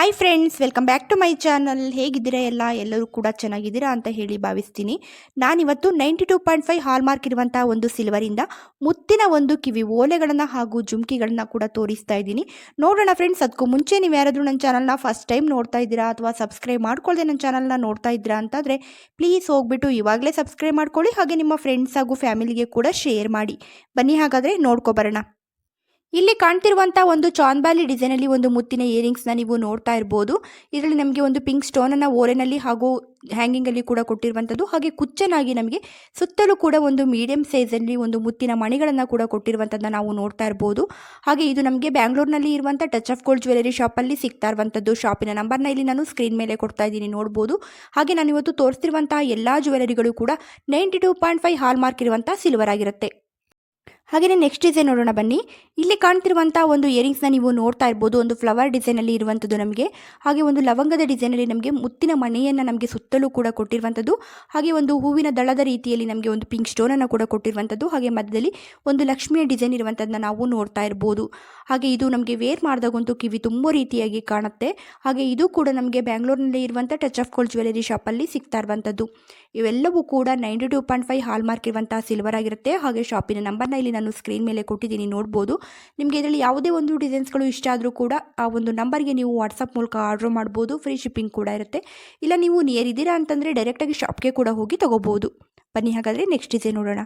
Hi friends welcome back to my channel ಹೇಗಿದ್ದೀರಾ ಎಲ್ಲ? ಎಲ್ಲರೂ ಕೂಡ ಚೆನ್ನಾಗಿದ್ದೀರಾ ಅಂತ ಹೇಳಿ ಭಾವಿಸ್ತೀನಿ. ನಾನಿವತ್ತು ninety two point five hallmark ಇರುವಂಥ ಒಂದು ಸಿಲ್ವರಿಂದ ಮುತ್ತಿನ ಒಂದು ಕಿವಿ ಓಲೆಗಳನ್ನು ಹಾಗೂ ಜುಮ್ಕಿಗಳನ್ನು ಕೂಡ ತೋರಿಸ್ತಾ ಇದ್ದೀನಿ. ನೋಡೋಣ ಫ್ರೆಂಡ್ಸ್ ಅದಕ್ಕೂ ಮುಂಚೆ ನೀವು ಯಾರಾದರೂ ನನ್ನ ಚಾನಲ್ನ ಫಸ್ಟ್ ಟೈಮ್ ನೋಡ್ತಾ ಇದ್ದೀರಾ ಅಥವಾ ಸಬ್ಸ್ಕ್ರೈಬ್ ಮಾಡ್ಕೊಳ್ಳದೆ ನನ್ನ ಚಾನಲ್ನ ನೋಡ್ತಾ ಇದ್ದೀರಾ ಅಂತಂದರೆ ಪ್ಲೀಸ್ ಹೋಗ್ಬಿಟ್ಟು ಇವಾಗಲೇ ಸಬ್ಸ್ಕ್ರೈಬ್ ಮಾಡ್ಕೊಳ್ಳಿ, ಹಾಗೆ ನಿಮ್ಮ ಫ್ರೆಂಡ್ಸ್ ಹಾಗೂ ಫ್ಯಾಮಿಲಿಗೆ ಕೂಡ ಶೇರ್ ಮಾಡಿ. ಬನ್ನಿ ಹಾಗಾದರೆ ನೋಡ್ಕೊಬರೋಣ ಇಲ್ಲಿ ಕಾಣ್ತಿರುವಂತಹ ಒಂದು ಚಾನ್ಬಾಲಿ ಡಿಸೈನಲ್ಲಿ ಒಂದು ಮುತ್ತಿನ ಇಯರಿಂಗ್ಸ್ನ ನೀವು ನೋಡ್ತಾ ಇರಬಹುದು ಇದರಲ್ಲಿ ನಮಗೆ ಒಂದು ಪಿಂಕ್ ಸ್ಟೋನ್ ಅನ್ನ ಓರೆನಲ್ಲಿ ಹಾಗೂ ಹ್ಯಾಂಗಿಂಗ್ ಅಲ್ಲಿ ಕೂಡ ಕೊಟ್ಟಿರುವಂತದ್ದು. ಹಾಗೆ ಕುಚ್ಚನಾಗಿ ನಮಗೆ ಸುತ್ತಲೂ ಕೂಡ ಒಂದು ಮೀಡಿಯಂ ಸೈಜ್ ಅಲ್ಲಿ ಒಂದು ಮುತ್ತಿನ ಮಣಿಗಳನ್ನ ಕೂಡ ಕೊಟ್ಟಿರುವಂಥದ್ದನ್ನ ನಾವು ನೋಡ್ತಾ ಇರಬಹುದು ಹಾಗೆ ಇದು ನಮಗೆ ಬ್ಯಾಂಗ್ಳೂರ್ನಲ್ಲಿ ಇರುವಂತ ಟಚ್ ಆಫ್ ಗೋಲ್ಡ್ ಜ್ಯುವೆಲರಿ ಅಲ್ಲಿ ಸಿಗ್ತಾ ಇರುವಂತದ್ದು. ಶಾಪಿನ ನಂಬರ್ನ ಇಲ್ಲಿ ನಾನು ಸ್ಕ್ರೀನ್ ಮೇಲೆ ಕೊಡ್ತಾ ಇದ್ದೀನಿ ನೋಡಬಹುದು ಹಾಗೆ ನಾನು ಇವತ್ತು ತೋರಿಸ್ತಿರುವಂತಹ ಎಲ್ಲಾ ಜ್ಯುವೆಲರಿಗಳು ಕೂಡ ninety two point five hallmark ಇರುವಂತಹ ಸಿಲ್ವರ್ ಆಗಿರುತ್ತೆ. ಹಾಗೆಯೇ ನೆಕ್ಸ್ಟ್ ಡಿಸೈನ್ ನೋಡೋಣ ಬನ್ನಿ. ಇಲ್ಲಿ ಕಾಣ್ತಿರುವಂಥ ಒಂದು ಇಯರಿಂಗ್ಸ್ನ ನೀವು ನೋಡ್ತಾ ಇರ್ಬೋದು. ಒಂದು ಫ್ಲವರ್ ಡಿಸೈನಲ್ಲಿ ಇರುವಂಥದ್ದು ನಮಗೆ. ಹಾಗೆ ಒಂದು ಲವಂಗದ ಡಿಸೈನಲ್ಲಿ ನಮಗೆ ಮುತ್ತಿನ ಮನೆಯನ್ನು ನಮಗೆ ಸುತ್ತಲೂ ಕೂಡ ಕೊಟ್ಟಿರುವಂಥದ್ದು ಹಾಗೆ ಒಂದು ಹೂವಿನ ದಳದ ರೀತಿಯಲ್ಲಿ ನಮಗೆ ಒಂದು ಪಿಂಕ್ ಸ್ಟೋನನ್ನು ಕೂಡ ಕೊಟ್ಟಿರುವಂಥದ್ದು ಹಾಗೆ ಮಧ್ಯದಲ್ಲಿ ಒಂದು ಲಕ್ಷ್ಮಿಯ ಡಿಸೈನ್ ಇರುವಂಥದ್ದನ್ನ ನಾವು ನೋಡ್ತಾ ಇರ್ಬೋದು. ಹಾಗೆ ಇದು ನಮಗೆ ವೇರ್ ಮಾಡಿದಾಗಂತೂ ಕಿವಿ ತುಂಬ ರೀತಿಯಾಗಿ ಕಾಣುತ್ತೆ. ಹಾಗೆ ಇದು ಕೂಡ ನಮಗೆ ಬ್ಯಾಂಗ್ಳೂರಿನಲ್ಲಿ ಇರುವಂಥ ಟಚ್ ಆಫ್ ಗೋಲ್ಡ್ ಜ್ಯುವೆಲರಿ ಶಾಪಲ್ಲಿ ಸಿಗ್ತಾ ಇರುವಂಥದ್ದು ಇವೆಲ್ಲವೂ ಕೂಡ ninety two point five hallmark ಇರುವಂಥ ಸಿಲ್ವರ್ ಆಗಿರುತ್ತೆ. ಹಾಗೆ ಶಾಪಿನ ನಂಬರ್ನ ಇಲ್ಲಿ ನಾನು ಸ್ಕ್ರೀನ್ ಮೇಲೆ ಕೊಟ್ಟಿದ್ದೀನಿ, ನೋಡ್ಬೋದು. ನಿಮಗೆ ಇದರಲ್ಲಿ ಯಾವುದೇ ಒಂದು ಡಿಸೈನ್ಸ್ಗಳು ಇಷ್ಟ ಆದರೂ ಕೂಡ ಆ ಒಂದು ನಂಬರ್ಗೆ ನೀವು ವಾಟ್ಸಪ್ ಮೂಲಕ ಆರ್ಡ್ರ್ ಮಾಡ್ಬೋದು ಫ್ರೀ ಶಿಪ್ಪಿಂಗ್ ಕೂಡ ಇರುತ್ತೆ. ಇಲ್ಲ ನೀವು ನಿಯರ್ ಇದ್ದೀರಾ ಅಂತಂದರೆ ಡೈರೆಕ್ಟಾಗಿ ಶಾಪ್ಗೆ ಕೂಡ ಹೋಗಿ ತೊಗೋಬೋದು. ಬನ್ನಿ ಹಾಗಾದರೆ ನೆಕ್ಸ್ಟ್ ಡಿಸೈನ್ ನೋಡೋಣ.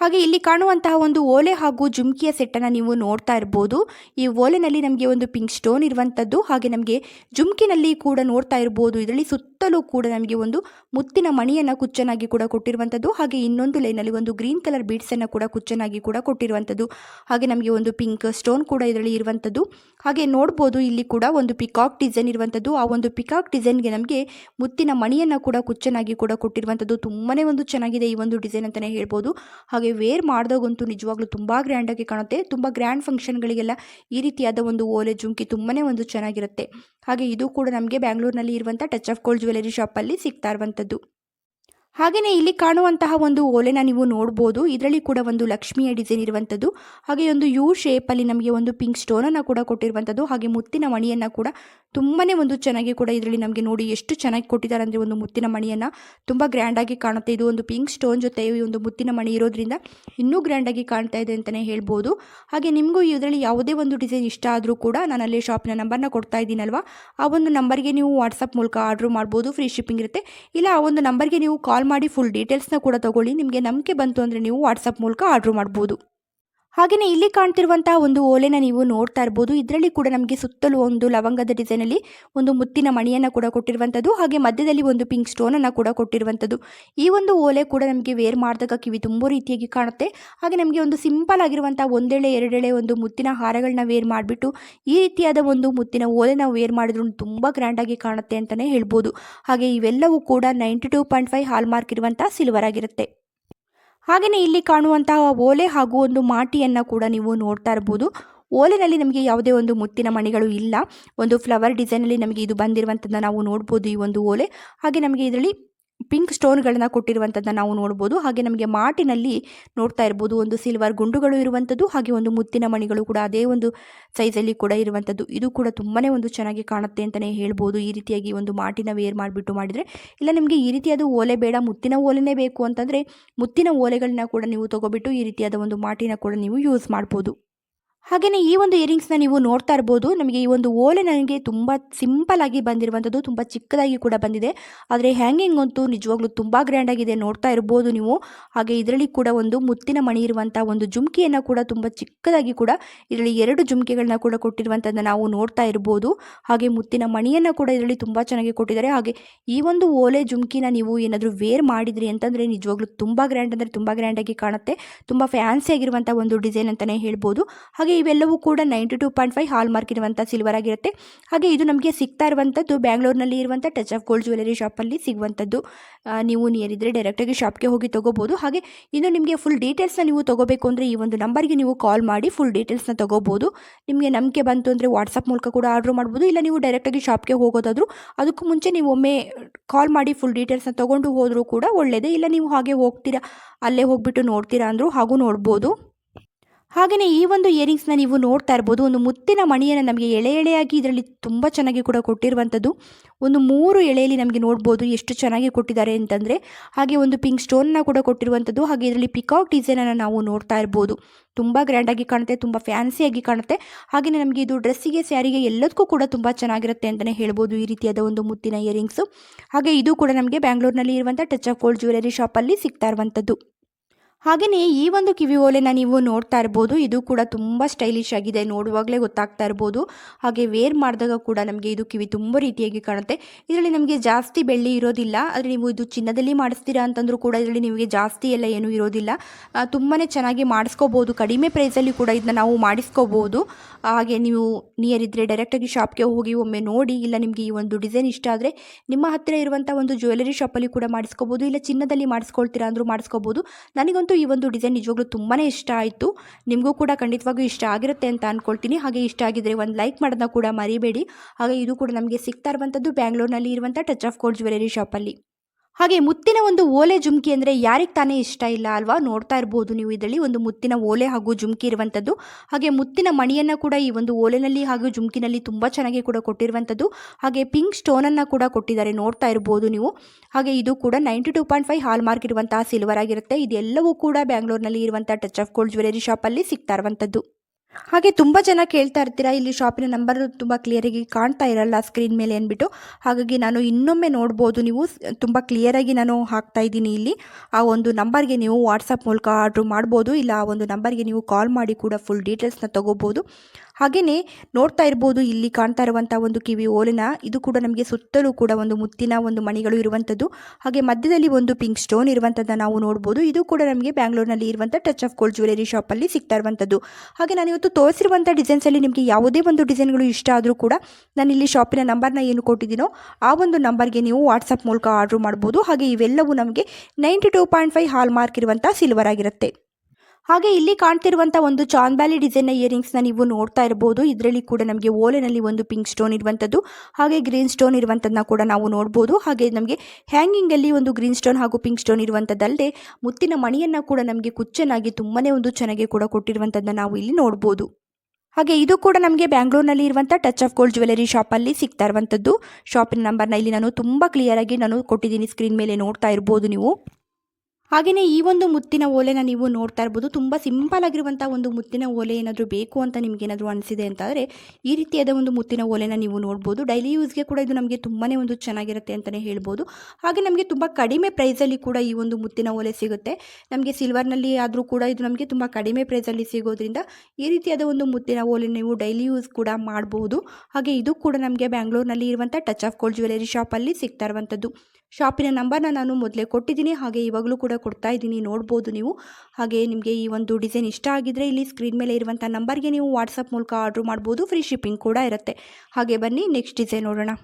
ಹಾಗೆ ಇಲ್ಲಿ ಕಾಣುವಂತಹ ಒಂದು ಓಲೆ ಹಾಗೂ ಜುಮ್ಕಿಯ ಸೆಟ್ಟನ್ನು ನೀವು ನೋಡ್ತಾ ಇರ್ಬೋದು. ಈ ಓಲೆನಲ್ಲಿ ನಮಗೆ ಒಂದು ಪಿಂಕ್ ಸ್ಟೋನ್ ಇರುವಂಥದ್ದು ಹಾಗೆ ನಮಗೆ ಜುಮ್ಕಿನಲ್ಲಿ ಕೂಡ ನೋಡ್ತಾ ಇರ್ಬೋದು. ಇದರಲ್ಲಿ ಸುತ್ತಲೂ ಕೂಡ ನಮಗೆ ಒಂದು ಮುತ್ತಿನ ಮಣಿಯನ್ನು ಕುಚ್ಚನಾಗಿ ಕೂಡ ಕೊಟ್ಟಿರುವಂಥದ್ದು ಹಾಗೆ ಇನ್ನೊಂದು ಲೈನಲ್ಲಿ ಒಂದು ಗ್ರೀನ್ ಕಲರ್ ಬೀಡ್ಸನ್ನು ಕೂಡ ಕುಚ್ಚನಾಗಿ ಕೂಡ ಕೊಟ್ಟಿರುವಂಥದ್ದು ಹಾಗೆ ನಮಗೆ ಒಂದು ಪಿಂಕ್ ಸ್ಟೋನ್ ಕೂಡ ಇದರಲ್ಲಿ ಇರುವಂಥದ್ದು ಹಾಗೆ ನೋಡ್ಬೋದು ಇಲ್ಲಿ ಕೂಡ ಒಂದು ಪಿಕಾಕ್ ಡಿಸೈನ್ ಇರುವಂಥದ್ದು ಆ ಒಂದು ಪಿಕಾಕ್ ಡಿಸೈನ್ಗೆ ನಮಗೆ ಮುತ್ತಿನ ಮಣಿಯನ್ನು ಕೂಡ ಕುಚ್ಚನಾಗಿ ಕೂಡ ಕೊಟ್ಟಿರುವಂಥದ್ದು ತುಂಬಾ ಒಂದು ಚೆನ್ನಾಗಿದೆ ಈ ಒಂದು ಡಿಸೈನ್ ಅಂತಲೇ ಹೇಳ್ಬೋದು. ಹಾಗೆ ವೇರ್ ಮಾಡಿದಾಗಂತೂ ನಿಜವಾಗ್ಲೂ ತುಂಬ ಗ್ರ್ಯಾಂಡಾಗಿ ಕಾಣುತ್ತೆ, ತುಂಬ ಗ್ರ್ಯಾಂಡ್ ಫಂಕ್ಷನ್ಗಳಿಗೆಲ್ಲ ಈ ರೀತಿಯಾದ ಒಂದು ಓಲೆ ಜುಂಕಿ ತುಂಬಾ ಒಂದು ಚೆನ್ನಾಗಿರುತ್ತೆ. ಹಾಗೆ ಇದು ಕೂಡ ನಮಗೆ ಬ್ಯಾಂಗ್ಳೂರಿನಲ್ಲಿ ಇರುವಂಥ ಟಚ್ ಆಫ್ ಗೋಲ್ಡ್ ಜ್ಯುವೆಲರಿ ಶಾಪಲ್ಲಿ ಸಿಗ್ತಾ ಇರುವಂಥದ್ದು. ಹಾಗೆಯೇ ಇಲ್ಲಿ ಕಾಣುವಂತಹ ಒಂದು ಓಲೆನ ನೀವು ನೋಡ್ಬೋದು. ಇದರಲ್ಲಿ ಕೂಡ ಒಂದು ಲಕ್ಷ್ಮಿಯ ಡಿಸೈನ್ ಇರುವಂಥದ್ದು. ಹಾಗೆ ಒಂದು ಯು ಶೇಪಲ್ಲಿ ನಮಗೆ ಒಂದು ಪಿಂಕ್ ಸ್ಟೋನನ್ನು ಕೂಡ ಕೊಟ್ಟಿರುವಂಥದ್ದು. ಹಾಗೆ ಮುತ್ತಿನ ಮಣಿಯನ್ನು ಕೂಡ ತುಂಬಾ ಒಂದು ಚೆನ್ನಾಗಿ ಕೂಡ ಇದರಲ್ಲಿ ನಮಗೆ ನೋಡಿ ಎಷ್ಟು ಚೆನ್ನಾಗಿ ಕೊಟ್ಟಿದ್ದಾರೆ ಅಂದರೆ ಒಂದು ಮುತ್ತಿನ ಮಣಿಯನ್ನು. ತುಂಬ ಗ್ರ್ಯಾಂಡಾಗಿ ಕಾಣುತ್ತೆ. ಇದು ಒಂದು ಪಿಂಕ್ ಸ್ಟೋನ್ ಜೊತೆ ಈ ಒಂದು ಮುತ್ತಿನ ಮಣಿ ಇರೋದ್ರಿಂದ ಇನ್ನೂ ಗ್ರ್ಯಾಂಡಾಗಿ ಕಾಣ್ತಾ ಇದೆ ಅಂತಲೇ ಹೇಳ್ಬೋದು. ಹಾಗೆ ನಿಮಗೂ ಇದರಲ್ಲಿ ಯಾವುದೇ ಒಂದು ಡಿಸೈನ್ ಇಷ್ಟ ಆದರೂ ಕೂಡ ನಾನು ಅಲ್ಲಿ ಶಾಪಿನ ನಂಬರ್ನ ಕೊಡ್ತಾ ಇದ್ದೀನಲ್ವಾ? ಆ ಒಂದು ನಂಬರ್ಗೆ ನೀವು ವಾಟ್ಸಪ್ ಮೂಲಕ ಆರ್ಡ್ರ್ ಮಾಡ್ಬೋದು. ಫ್ರೀ ಶಿಪ್ಪಿಂಗ್ ಇರುತ್ತೆ. ಇಲ್ಲ, ಆ ಒಂದು ನಂಬರ್ಗೆ ನೀವು ಕಾಲ್ ಮಾಡಿ ಫುಲ್ ಡೀಟೇಲ್ಸ್ನ ಕೂಡ ತಗೊಳ್ಳಿ. ನಿಮಗೆ ನಂಬಿಕೆ ಬಂತು ಅಂದರೆ ನೀವು ವಾಟ್ಸಪ್ ಮೂಲಕ ಆರ್ಡ್ರ್ ಮಾಡ್ಬೋದು. ಹಾಗೆಯೇ ಇಲ್ಲಿ ಕಾಣ್ತಿರುವಂಥ ಒಂದು ಓಲೆನ ನೀವು ನೋಡ್ತಾ ಇರ್ಬೋದು. ಇದರಲ್ಲಿ ಕೂಡ ನಮಗೆ ಸುತ್ತಲೂ ಒಂದು ಲವಂಗದ ಡಿಸೈನಲ್ಲಿ ಒಂದು ಮುತ್ತಿನ ಮಣಿಯನ್ನು ಕೂಡ ಕೊಟ್ಟಿರುವಂಥದ್ದು ಹಾಗೆ ಮಧ್ಯದಲ್ಲಿ ಒಂದು ಪಿಂಕ್ ಸ್ಟೋನನ್ನು ಕೂಡ ಕೊಟ್ಟಿರುವಂಥದ್ದು ಈ ಒಂದು ಓಲೆ ಕೂಡ ನಮಗೆ ವೇರ್ ಮಾಡಿದಾಗ ಕಿವಿ ತುಂಬ ರೀತಿಯಾಗಿ ಕಾಣುತ್ತೆ. ಹಾಗೆ ನಮಗೆ ಒಂದು ಸಿಂಪಲ್ ಆಗಿರುವಂಥ ಒಂದೆಳೆ, ಎರಡೆಳೆ ಒಂದು ಮುತ್ತಿನ ಹಾರಗಳನ್ನ ವೇರ್ ಮಾಡಿಬಿಟ್ಟು ಈ ರೀತಿಯಾದ ಒಂದು ಮುತ್ತಿನ ಓಲೆನ ವೇರ್ ಮಾಡಿದ್ರು ತುಂಬ ಗ್ರ್ಯಾಂಡಾಗಿ ಕಾಣುತ್ತೆ ಅಂತಲೇ ಹೇಳ್ಬೋದು. ಹಾಗೆ ಇವೆಲ್ಲವೂ ಕೂಡ ninety two point five hallmark ಇರುವಂಥ ಸಿಲ್ವರ್ ಆಗಿರುತ್ತೆ. ಹಾಗೆಯೇ ಇಲ್ಲಿ ಕಾಣುವಂತಹ ಓಲೆ ಹಾಗೂ ಒಂದು ಮಾಟಿಯನ್ನು ಕೂಡ ನೀವು ನೋಡ್ತಾ ಇರ್ಬೋದು. ಓಲೆನಲ್ಲಿ ನಮಗೆ ಯಾವುದೇ ಒಂದು ಮುತ್ತಿನ ಮಣಿಗಳು ಇಲ್ಲ. ಒಂದು ಫ್ಲವರ್ ಡಿಸೈನಲ್ಲಿ ನಮಗೆ ಇದು ಬಂದಿರುವಂಥದ್ದನ್ನು ನಾವು ನೋಡ್ಬೋದು ಈ ಒಂದು ಓಲೆ. ಹಾಗೆ ನಮಗೆ ಇದರಲ್ಲಿ ಪಿಂಕ್ ಸ್ಟೋನ್ಗಳನ್ನ ಕೊಟ್ಟಿರುವಂಥದ್ದನ್ನ ನಾವು ನೋಡ್ಬೋದು. ಹಾಗೆ ನಮಗೆ ಮಾಟಿನಲ್ಲಿ ನೋಡ್ತಾ ಇರ್ಬೋದು. ಒಂದು ಸಿಲ್ವರ್ ಗುಂಡುಗಳು ಇರುವಂಥದ್ದು, ಹಾಗೆ ಒಂದು ಮುತ್ತಿನ ಮಣಿಗಳು ಕೂಡ ಅದೇ ಒಂದು ಸೈಜಲ್ಲಿ ಕೂಡ ಇರುವಂಥದ್ದು. ಇದು ಕೂಡ ತುಂಬಾ ಒಂದು ಚೆನ್ನಾಗಿ ಕಾಣುತ್ತೆ ಅಂತಲೇ ಹೇಳ್ಬೋದು. ಈ ರೀತಿಯಾಗಿ ಒಂದು ಮಾಟಿನ ವೇರ್ ಮಾಡಿಬಿಟ್ಟು ಮಾಡಿದರೆ. ಇಲ್ಲ, ನಿಮಗೆ ಈ ರೀತಿಯಾದ ಓಲೆ ಬೇಡ, ಮುತ್ತಿನ ಓಲೆನೇ ಬೇಕು ಅಂತಂದರೆ ಮುತ್ತಿನ ಓಲೆಗಳನ್ನ ಕೂಡ ನೀವು ತೊಗೊಬಿಟ್ಟು ಈ ರೀತಿಯಾದ ಒಂದು ಮಾಟಿನ ಕೂಡ ನೀವು ಯೂಸ್ ಮಾಡ್ಬೋದು. ಹಾಗೆಯೇ ಈ ಒಂದು ಇಯರಿಂಗ್ಸ್ನ ನೀವು ನೋಡ್ತಾ ಇರ್ಬೋದು. ನಮಗೆ ಈ ಒಂದು ಓಲೆ ನನಗೆ ತುಂಬ ಸಿಂಪಲ್ ಆಗಿ ಬಂದಿರುವಂಥದ್ದು ತುಂಬ ಚಿಕ್ಕದಾಗಿ ಕೂಡ ಬಂದಿದೆ. ಆದರೆ ಹ್ಯಾಂಗಿಂಗ್ ಅಂತೂ ನಿಜವಾಗ್ಲೂ ತುಂಬ ಗ್ರ್ಯಾಂಡಾಗಿದೆ ನೋಡ್ತಾ ಇರ್ಬೋದು ನೀವು. ಹಾಗೆ ಇದರಲ್ಲಿ ಕೂಡ ಒಂದು ಮುತ್ತಿನ ಮಣಿ ಇರುವಂಥ ಒಂದು ಜುಮ್ಕಿಯನ್ನು ಕೂಡ ತುಂಬ ಚಿಕ್ಕದಾಗಿ ಕೂಡ ಇದರಲ್ಲಿ ಎರಡು ಜುಮ್ಕಿಗಳನ್ನ ಕೂಡ ಕೊಟ್ಟಿರುವಂಥದ್ದನ್ನು ನಾವು ನೋಡ್ತಾ ಇರ್ಬೋದು. ಹಾಗೆ ಮುತ್ತಿನ ಮಣಿಯನ್ನು ಕೂಡ ಇದರಲ್ಲಿ ತುಂಬ ಚೆನ್ನಾಗಿ ಕೊಟ್ಟಿದ್ದಾರೆ. ಹಾಗೆ ಈ ಒಂದು ಓಲೆ ಜುಮ್ಕಿನ ನೀವು ಏನಾದರೂ ವೇರ್ ಮಾಡಿದ್ರಿ ಅಂತಂದರೆ ನಿಜವಾಗ್ಲೂ ತುಂಬ ಗ್ರ್ಯಾಂಡ್ ಅಂದರೆ ತುಂಬ ಗ್ರ್ಯಾಂಡಾಗಿ ಕಾಣುತ್ತೆ. ತುಂಬ ಫ್ಯಾನ್ಸಿ ಆಗಿರುವಂಥ ಒಂದು ಡಿಸೈನ್ ಅಂತಲೇ ಹೇಳ್ಬೋದು. ಹಾಗೆ ಇವೆಲ್ಲವೂ ಕೂಡ ninety two point five hallmark ಇರುವಂಥ ಸಿಲ್ವರ್ ಆಗಿರುತ್ತೆ. ಹಾಗೆ ಇದು ನಮಗೆ ಸಿಗ್ತಾ ಇರುವಂಥದ್ದು ಬ್ಯಾಂಗ್ಳೂರಿನಲ್ಲಿ ಇರುವಂಥ ಟಚ್ ಆಫ್ ಗೋಲ್ಡ್ ಜ್ಯುವೆಲರಿ ಶಾಪಲ್ಲಿ ಸಿಗುವಂಥದ್ದು. ನೀವು ನಿಯರ್ ಇದ್ದರೆ ಡೈರೆಕ್ಟಾಗಿ ಶಾಪ್ಗೆ ಹೋಗಿ ತೊಗೋಬೋದು. ಹಾಗೆ ಇನ್ನು ನಿಮಗೆ ಫುಲ್ ಡೀಟೇಲ್ಸ್ನ ನೀವು ತೊಗೋಬೇಕು ಅಂದರೆ ಈ ಒಂದು ನಂಬರ್ಗೆ ನೀವು ಕಾಲ್ ಮಾಡಿ ಫುಲ್ ಡೀಟೇಲ್ಸ್ನ ತೊಗೋಬೋದು. ನಿಮಗೆ ನಂಬಿಕೆ ಬಂತು ಅಂದರೆ ವಾಟ್ಸಪ್ ಮೂಲಕ ಕೂಡ ಆರ್ಡ್ರ್ ಮಾಡ್ಬೋದು. ಇಲ್ಲ ನೀವು ಡೈರೆಕ್ಟಾಗಿ ಶಾಪ್ಗೆ ಹೋಗೋದಾದರೂ ಅದಕ್ಕೂ ಮುಂಚೆ ನೀವು ಒಮ್ಮೆ ಕಾಲ್ ಮಾಡಿ ಫುಲ್ ಡೀಟೇಲ್ಸ್ನ ತೊಗೊಂಡು ಹೋದರೂ ಕೂಡ ಒಳ್ಳೆಯದೇ ಇಲ್ಲ ನೀವು ಹಾಗೆ ಹೋಗ್ತೀರಾ, ಅಲ್ಲೇ ಹೋಗ್ಬಿಟ್ಟು ನೋಡ್ತೀರಾ ಅಂದರೂ ಹಾಗೂ ನೋಡ್ಬೋದು. ಹಾಗೆಯೇ ಈ ಒಂದು ಇಯರಿಂಗ್ಸ್ನ ನೀವು ನೋಡ್ತಾ ಇರ್ಬೋದು, ಒಂದು ಮುತ್ತಿನ ಮಣಿಯನ್ನು ನಮಗೆ ಎಳೆ ಎಳೆಯಾಗಿ ಇದರಲ್ಲಿ ತುಂಬ ಚೆನ್ನಾಗಿ ಕೂಡ ಕೊಟ್ಟಿರುವಂಥದ್ದು. ಒಂದು ಮೂರು ಎಳೆಯಲ್ಲಿ ನಮಗೆ ನೋಡ್ಬೋದು ಎಷ್ಟು ಚೆನ್ನಾಗಿ ಕೊಟ್ಟಿದ್ದಾರೆ ಅಂತಂದರೆ, ಹಾಗೆ ಒಂದು ಪಿಂಕ್ ಸ್ಟೋನ್ನ ಕೂಡ ಕೊಟ್ಟಿರುವಂಥದ್ದು, ಹಾಗೆ ಇದರಲ್ಲಿ ಪಿಕಾಕ್ ಡಿಸೈನನ್ನು ನಾವು ನೋಡ್ತಾ ಇರ್ಬೋದು. ತುಂಬ ಗ್ರ್ಯಾಂಡಾಗಿ ಕಾಣುತ್ತೆ, ತುಂಬ ಫ್ಯಾನ್ಸಿಯಾಗಿ ಕಾಣುತ್ತೆ. ಹಾಗೆಯೇ ನಮಗೆ ಇದು ಡ್ರೆಸ್ಸಿಗೆ, ಸ್ಯಾರಿಗೆ ಎಲ್ಲದಕ್ಕೂ ಕೂಡ ತುಂಬ ಚೆನ್ನಾಗಿರುತ್ತೆ ಅಂತಲೇ ಹೇಳ್ಬೋದು ಈ ರೀತಿಯಾದ ಒಂದು ಮುತ್ತಿನ ಇಯರಿಂಗ್ಸು ಹಾಗೆ ಇದು ಕೂಡ ನಮಗೆ ಬ್ಯಾಂಗ್ಳೂರಿನಲ್ಲಿ ಇರುವಂಥ ಟಚ್ ಆಫ್ ಗೋಲ್ಡ್ ಜ್ಯುವೆಲರಿ ಶಾಪಲ್ಲಿ ಸಿಗ್ತಾ ಇರುವಂಥದ್ದು. ಹಾಗೆಯೇ ಈ ಒಂದು ಕಿವಿ ಓಲೆನ ನೀವು ನೋಡ್ತಾ ಇರ್ಬೋದು. ಇದು ಕೂಡ ತುಂಬ ಸ್ಟೈಲಿಶ್ ಆಗಿದೆ. ನೋಡುವಾಗಲೇ ಗೊತ್ತಾಗ್ತಾ ಇರ್ಬೋದು. ಹಾಗೆ ವೇರ್ ಮಾಡಿದಾಗ ಕೂಡ ನಮಗೆ ಇದು ಕಿವಿ ತುಂಬ ರೀತಿಯಾಗಿ ಕಾಣುತ್ತೆ. ಇದರಲ್ಲಿ ನಮಗೆ ಜಾಸ್ತಿ ಬೆಳ್ಳಿ ಇರೋದಿಲ್ಲ. ಆದರೆ ನೀವು ಇದು ಚಿನ್ನದಲ್ಲಿ ಮಾಡಿಸ್ತೀರಾ ಅಂತಂದ್ರೂ ಕೂಡ ಇದರಲ್ಲಿ ನಿಮಗೆ ಜಾಸ್ತಿ ಎಲ್ಲ ಏನೂ ಇರೋದಿಲ್ಲ. ತುಂಬಾ ಚೆನ್ನಾಗಿ ಮಾಡಿಸ್ಕೋಬೋದು. ಕಡಿಮೆ ಪ್ರೈಸಲ್ಲಿ ಕೂಡ ಇದನ್ನ ನಾವು ಮಾಡಿಸ್ಕೋಬೋದು. ಹಾಗೆ ನೀವು ನಿಯರ್ ಇದ್ದರೆ ಡೈರೆಕ್ಟಾಗಿ ಶಾಪ್ಗೆ ಹೋಗಿ ಒಮ್ಮೆ ನೋಡಿ, ಇಲ್ಲ ನಿಮಗೆ ಈ ಒಂದು ಡಿಸೈನ್ ಇಷ್ಟ ಆದರೆ ನಿಮ್ಮ ಹತ್ತಿರ ಇರುವಂಥ ಒಂದು ಜ್ಯುವೆಲರಿ ಶಾಪಲ್ಲಿ ಕೂಡ ಮಾಡಿಸ್ಕೋಬೋದು. ಇಲ್ಲ ಚಿನ್ನದಲ್ಲಿ ಮಾಡಿಸ್ಕೊಳ್ತೀರಾ ಅಂದರೂ ಮಾಡಿಸ್ಕೋಬೋದು. ನನಗಂತೂ ಈ ಒಂದು ಡಿಸೈನ್ ನಿಜವಾಗ್ಲೂ ತುಂಬಾ ಇಷ್ಟ ಆಯಿತು. ನಿಮಗೂ ಕೂಡ ಖಂಡಿತವಾಗೂ ಇಷ್ಟ ಆಗಿರುತ್ತೆ ಅಂತ ಅಂದ್ಕೊಳ್ತೀನಿ ಹಾಗೆ ಇಷ್ಟ ಆಗಿದ್ರೆ ಒಂದು ಲೈಕ್ ಮಾಡೋದನ್ನ ಕೂಡ ಮರಿಬೇಡಿ. ಹಾಗೆ ಇದು ಕೂಡ ನಮಗೆ ಸಿಗ್ತಾ ಇರುವಂಥದ್ದು ಬ್ಯಾಂಗ್ಳೂರ್ನಲ್ಲಿ ಇರುವಂಥ ಟಚ್ ಆಫ್ ಕೋಡ್ ಜ್ಯುವೆಲರಿ ಶಾಪಲ್ಲಿ ಹಾಗೆ ಮುತ್ತಿನ ಒಂದು ಓಲೆ ಜುಮ್ಕಿ ಅಂದರೆ ಯಾರಿಗೆ ತಾನೇ ಇಷ್ಟ ಇಲ್ಲ ಅಲ್ವಾ? ನೋಡ್ತಾ ಇರ್ಬೋದು ನೀವು ಇದರಲ್ಲಿ ಒಂದು ಮುತ್ತಿನ ಓಲೆ ಹಾಗೂ ಜುಮ್ಕಿ ಇರುವಂಥದ್ದು ಹಾಗೆ ಮುತ್ತಿನ ಮಣಿಯನ್ನು ಕೂಡ ಈ ಒಂದು ಓಲೆನಲ್ಲಿ ಹಾಗೂ ಜುಮ್ಕಿನಲ್ಲಿ ತುಂಬ ಚೆನ್ನಾಗಿ ಕೂಡ ಕೊಟ್ಟಿರುವಂಥದ್ದು ಹಾಗೆ ಪಿಂಕ್ ಸ್ಟೋನನ್ನು ಕೂಡ ಕೊಟ್ಟಿದ್ದಾರೆ ನೋಡ್ತಾ ಇರ್ಬೋದು ನೀವು. ಹಾಗೆ ಇದು ಕೂಡ ninety two point five hallmark ಇರುವಂತಹ ಸಿಲ್ವರ್ ಆಗಿರುತ್ತೆ. ಇದೆಲ್ಲವೂ ಕೂಡ ಬ್ಯಾಂಗ್ಳೂರ್ನಲ್ಲಿ ಇರುವಂಥ ಟಚ್ ಆಫ್ ಗೋಲ್ಡ್ ಜ್ಯುವೆಲರಿ ಶಾಪಲ್ಲಿ ಸಿಗ್ತಾ ಇರುವಂಥದ್ದು ಹಾಗೆ ತುಂಬ ಜನ ಕೇಳ್ತಾ ಇರ್ತೀರಾ, ಇಲ್ಲಿ ಶಾಪಿನ ನಂಬರ್ ತುಂಬ ಕ್ಲಿಯರಾಗಿ ಕಾಣ್ತಾ ಇರಲ್ಲ ಸ್ಕ್ರೀನ್ ಮೇಲೆ ಅಂದ್ಬಿಟ್ಟು. ಹಾಗಾಗಿ ನಾನು ಇನ್ನೊಮ್ಮೆ ನೋಡ್ಬೋದು, ನೀವು ತುಂಬ ಕ್ಲಿಯರಾಗಿ ನಾನು ಹಾಕ್ತಾ ಇದ್ದೀನಿ ಇಲ್ಲಿ. ಆ ಒಂದು ನಂಬರ್ಗೆ ನೀವು ವಾಟ್ಸಪ್ ಮೂಲಕ ಆರ್ಡ್ರ್ ಮಾಡ್ಬೋದು, ಇಲ್ಲ ಆ ಒಂದು ನಂಬರ್ಗೆ ನೀವು ಕಾಲ್ ಮಾಡಿ ಕೂಡ ಫುಲ್ ಡೀಟೇಲ್ಸ್ನ ತೊಗೋಬೋದು. ಹಾಗೆಯೇ ನೋಡ್ತಾ ಇರ್ಬೋದು, ಇಲ್ಲಿ ಕಾಣ್ತಾ ಇರುವಂಥ ಒಂದು ಕಿವಿ ಓಲಿನ, ಇದು ಕೂಡ ನಮಗೆ ಸುತ್ತಲೂ ಕೂಡ ಒಂದು ಮುತ್ತಿನ ಒಂದು ಮಣಿಗಳು ಇರುವಂಥದ್ದು ಹಾಗೆ ಮಧ್ಯದಲ್ಲಿ ಒಂದು ಪಿಂಕ್ ಸ್ಟೋನ್ ಇರುವಂಥದ್ದನ್ನು ನಾವು ನೋಡ್ಬೋದು. ಇದು ಕೂಡ ನಮಗೆ ಬ್ಯಾಂಗ್ಳೂರಿನಲ್ಲಿ ಇರುವಂಥ ಟಚ್ ಆಫ್ ಗೋಲ್ಡ್ ಜ್ಯುವೆಲರಿ ಶಾಪಲ್ಲಿ ಸಿಗ್ತಾ ಇರುವಂಥದ್ದು ಹಾಗೆ ನಾನು ಇವತ್ತು ತೋರಿಸಿರುವಂಥ ಡಿಸೈನ್ಸಲ್ಲಿ ನಿಮಗೆ ಯಾವುದೇ ಒಂದು ಡಿಸೈನ್ಗಳು ಇಷ್ಟ ಆದರೂ ಕೂಡ ನಾನು ಇಲ್ಲಿ ಶಾಪಿನ ನಂಬರ್ನ ಏನು ಕೊಟ್ಟಿದ್ದೀನೋ, ಆ ಒಂದು ನಂಬರ್ಗೆ ನೀವು ವಾಟ್ಸಪ್ ಮೂಲಕ ಆರ್ಡ್ರ್ ಮಾಡ್ಬೋದು. ಹಾಗೆ ಇವೆಲ್ಲವೂ ನಮಗೆ ninety two point five hallmark ಇರುವಂಥ ಸಿಲ್ವರ್ ಆಗಿರುತ್ತೆ. ಹಾಗೆ ಇಲ್ಲಿ ಕಾಣ್ತಿರುವಂಥ ಒಂದು ಚಾಂದ್ಬ್ಯಾಲಿ ಡಿಸೈನ್ ಇಯರಿಂಗ್ಸ್ನ ನೀವು ನೋಡ್ತಾ ಇರಬಹುದು ಇದರಲ್ಲಿ ಕೂಡ ನಮಗೆ ಓಲೆನಲ್ಲಿ ಒಂದು ಪಿಂಕ್ ಸ್ಟೋನ್ ಇರುವಂಥದ್ದು ಹಾಗೆ ಗ್ರೀನ್ ಸ್ಟೋನ್ ಇರುವಂಥದ್ದನ್ನ ಕೂಡ ನಾವು ನೋಡಬಹುದು ಹಾಗೆ ನಮಗೆ ಹ್ಯಾಂಗಿಂಗ್ ಅಲ್ಲಿ ಒಂದು ಗ್ರೀನ್ ಸ್ಟೋನ್ ಹಾಗೂ ಪಿಂಕ್ ಸ್ಟೋನ್ ಇರುವಂಥದ್ದಲ್ಲದೆ ಮುತ್ತಿನ ಮಣಿಯನ್ನ ಕೂಡ ನಮಗೆ ಕುಚ್ಚನಾಗಿ ತುಂಬಾನೇ ಒಂದು ಚೆನ್ನಾಗಿ ಕೂಡ ಕೊಟ್ಟಿರುವಂತದ್ದನ್ನ ನಾವು ಇಲ್ಲಿ ನೋಡಬಹುದು ಹಾಗೆ ಇದು ಕೂಡ ನಮಗೆ ಬ್ಯಾಂಗ್ಳೂರ್ನಲ್ಲಿ ಇರುವಂಥ ಟಚ್ ಆಫ್ ಗೋಲ್ಡ್ ಜ್ಯುವೆಲರಿ ಶಾಪಲ್ಲಿ ಸಿಗ್ತಾ ಇರುವಂಥದ್ದು ಶಾಪಿನ ನಂಬರ್ನ ಇಲ್ಲಿ ನಾನು ತುಂಬ ಕ್ಲಿಯರಾಗಿ ನಾನು ಕೊಟ್ಟಿದ್ದೀನಿ ಸ್ಕ್ರೀನ್ ಮೇಲೆ ನೋಡ್ತಾ ಇರ್ಬೋದು ನೀವು. ಹಾಗೆಯೇ ಈ ಒಂದು ಮುತ್ತಿನ ಓಲೆನ ನೀವು ನೋಡ್ತಾ ಇರ್ಬೋದು. ತುಂಬ ಸಿಂಪಲ್ ಆಗಿರುವಂಥ ಒಂದು ಮುತ್ತಿನ ಓಲೆ ಏನಾದರೂ ಬೇಕು ಅಂತ ನಿಮ್ಗೆ ಏನಾದರೂ ಅನಿಸಿದೆ ಅಂತಂದರೆ ಈ ರೀತಿಯಾದ ಒಂದು ಮುತ್ತಿನ ಓಲೆನ ನೀವು ನೋಡ್ಬೋದು. ಡೈಲಿ ಯೂಸ್ಗೆ ಕೂಡ ಇದು ನಮಗೆ ತುಂಬಾ ಒಂದು ಚೆನ್ನಾಗಿರುತ್ತೆ ಅಂತಲೇ ಹೇಳ್ಬೋದು. ಹಾಗೆ ನಮಗೆ ತುಂಬ ಕಡಿಮೆ ಪ್ರೈಸಲ್ಲಿ ಕೂಡ ಈ ಒಂದು ಮುತ್ತಿನ ಓಲೆ ಸಿಗುತ್ತೆ. ನಮಗೆ ಸಿಲ್ವರ್ನಲ್ಲಿ ಆದರೂ ಕೂಡ ಇದು ನಮಗೆ ತುಂಬ ಕಡಿಮೆ ಪ್ರೈಸಲ್ಲಿ ಸಿಗೋದ್ರಿಂದ ಈ ರೀತಿಯಾದ ಒಂದು ಮುತ್ತಿನ ಓಲೆ ನೀವು ಡೈಲಿ ಯೂಸ್ ಕೂಡ ಮಾಡಬಹುದು ಹಾಗೆ ಇದು ಕೂಡ ನಮಗೆ ಬ್ಯಾಂಗ್ಳೂರ್ನಲ್ಲಿ ಇರುವಂಥ ಟಚ್ ಆಫ್ ಗೋಲ್ಡ್ ಜ್ಯುವೆಲರಿ ಶಾಪಲ್ಲಿ ಸಿಗ್ತಾ ಇರುವಂಥದ್ದು ಶಾಪಿನ ನಂಬರ್ನ ನಾನು ಮೊದಲೇ ಕೊಟ್ಟಿದ್ದೀನಿ. ಹಾಗೆ ಇವಾಗಲೂ ಕೂಡ ಕೊಡ್ತಾ ಇದ್ದೀನಿ, ನೋಡ್ಬೋದು ನೀವು. ಹಾಗೆ ನಿಮಗೆ ಈ ಒಂದು ಡಿಸೈನ್ ಇಷ್ಟ ಆಗಿದ್ರೆ ಇಲ್ಲಿ ಸ್ಕ್ರೀನ್ ಮೇಲೆ ಇರುವಂಥ ನಂಬರ್ಗೆ ನೀವು ವಾಟ್ಸಪ್ ಮೂಲಕ ಆರ್ಡ್ರ್ ಮಾಡ್ಬೋದು ಫ್ರೀ ಶಿಪ್ಪಿಂಗ್ ಕೂಡ ಇರುತ್ತೆ. ಹಾಗೆ ಬನ್ನಿ ನೆಕ್ಸ್ಟ್ ಡಿಸೈನ್ ನೋಡೋಣ.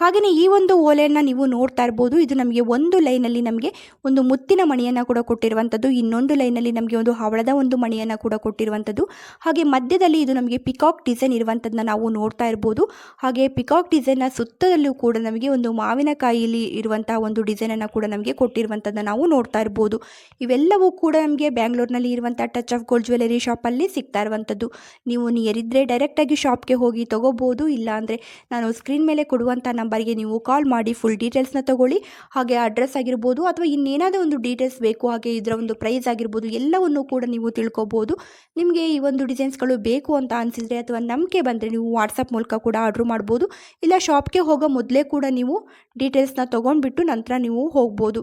ಹಾಗೆಯೇ ಈ ಒಂದು ಓಲೆಯನ್ನು ನೀವು ನೋಡ್ತಾ ಇರ್ಬೋದು. ಇದು ನಮಗೆ ಒಂದು ಲೈನಲ್ಲಿ ನಮಗೆ ಒಂದು ಮುತ್ತಿನ ಮಣಿಯನ್ನು ಕೂಡ ಕೊಟ್ಟಿರುವಂಥದ್ದು. ಇನ್ನೊಂದು ಲೈನಲ್ಲಿ ನಮಗೆ ಒಂದು ಹವಳದ ಒಂದು ಮಣಿಯನ್ನು ಕೂಡ ಕೊಟ್ಟಿರುವಂಥದ್ದು. ಹಾಗೆ ಮಧ್ಯದಲ್ಲಿ ಇದು ನಮಗೆ ಪಿಕಾಕ್ ಡಿಸೈನ್ ಇರುವಂಥದ್ದನ್ನ ನಾವು ನೋಡ್ತಾ ಇರ್ಬೋದು. ಹಾಗೆ ಪಿಕಾಕ್ ಡಿಸೈನ್ನ ಸುತ್ತದಲ್ಲೂ ಕೂಡ ನಮಗೆ ಒಂದು ಮಾವಿನಕಾಯಿಯಲ್ಲಿ ಇರುವಂತಹ ಒಂದು ಡಿಸೈನನ್ನು ಕೂಡ ನಮಗೆ ಕೊಟ್ಟಿರುವಂಥದ್ದನ್ನ ನಾವು ನೋಡ್ತಾ ಇರ್ಬೋದು. ಇವೆಲ್ಲವೂ ಕೂಡ ನಮಗೆ ಬ್ಯಾಂಗ್ಳೂರ್ನಲ್ಲಿ ಇರುವಂಥ ಟಚ್ ಆಫ್ ಗೋಲ್ಡ್ ಜ್ಯುವೆಲರಿ ಶಾಪಲ್ಲಿ ಸಿಗ್ತಾ ಇರುವಂಥದ್ದು. ನೀವು ನಿಯರಿದ್ದರೆ ಡೈರೆಕ್ಟಾಗಿ ಶಾಪ್ಗೆ ಹೋಗಿ ತೊಗೋಬೋದು. ಇಲ್ಲ ಅಂದರೆ ನಾನು ಸ್ಕ್ರೀನ್ ಮೇಲೆ ಕೊಡುವಂಥ ನಂಬರ್ಗೆ ನೀವು ಕಾಲ್ ಮಾಡಿ ಫುಲ್ ಡೀಟೇಲ್ಸ್ನ ತಗೊಳ್ಳಿ. ಹಾಗೆ ಅಡ್ರೆಸ್ ಆಗಿರ್ಬೋದು ಅಥವಾ ಇನ್ನೇನಾದರೂ ಒಂದು ಡೀಟೇಲ್ಸ್ ಬೇಕು, ಹಾಗೆ ಇದರ ಒಂದು ಪ್ರೈಸ್ ಆಗಿರ್ಬೋದು, ಎಲ್ಲವನ್ನು ಕೂಡ ನೀವು ತಿಳ್ಕೊಬೋದು. ನಿಮಗೆ ಈ ಒಂದು ಡಿಸೈನ್ಸ್ಗಳು ಬೇಕು ಅಂತ ಅನಿಸಿದರೆ ಅಥವಾ ನಂಬಿಕೆ ಬಂದರೆ ನೀವು ವಾಟ್ಸಪ್ ಮೂಲಕ ಕೂಡ ಆರ್ಡ್ರ್ ಮಾಡ್ಬೋದು. ಇಲ್ಲ ಶಾಪ್ಗೆ ಹೋಗೋ ಮೊದಲೇ ಕೂಡ ನೀವು ಡೀಟೇಲ್ಸ್ನ ತೊಗೊಂಡ್ಬಿಟ್ಟು ನಂತರ ನೀವು ಹೋಗ್ಬೋದು.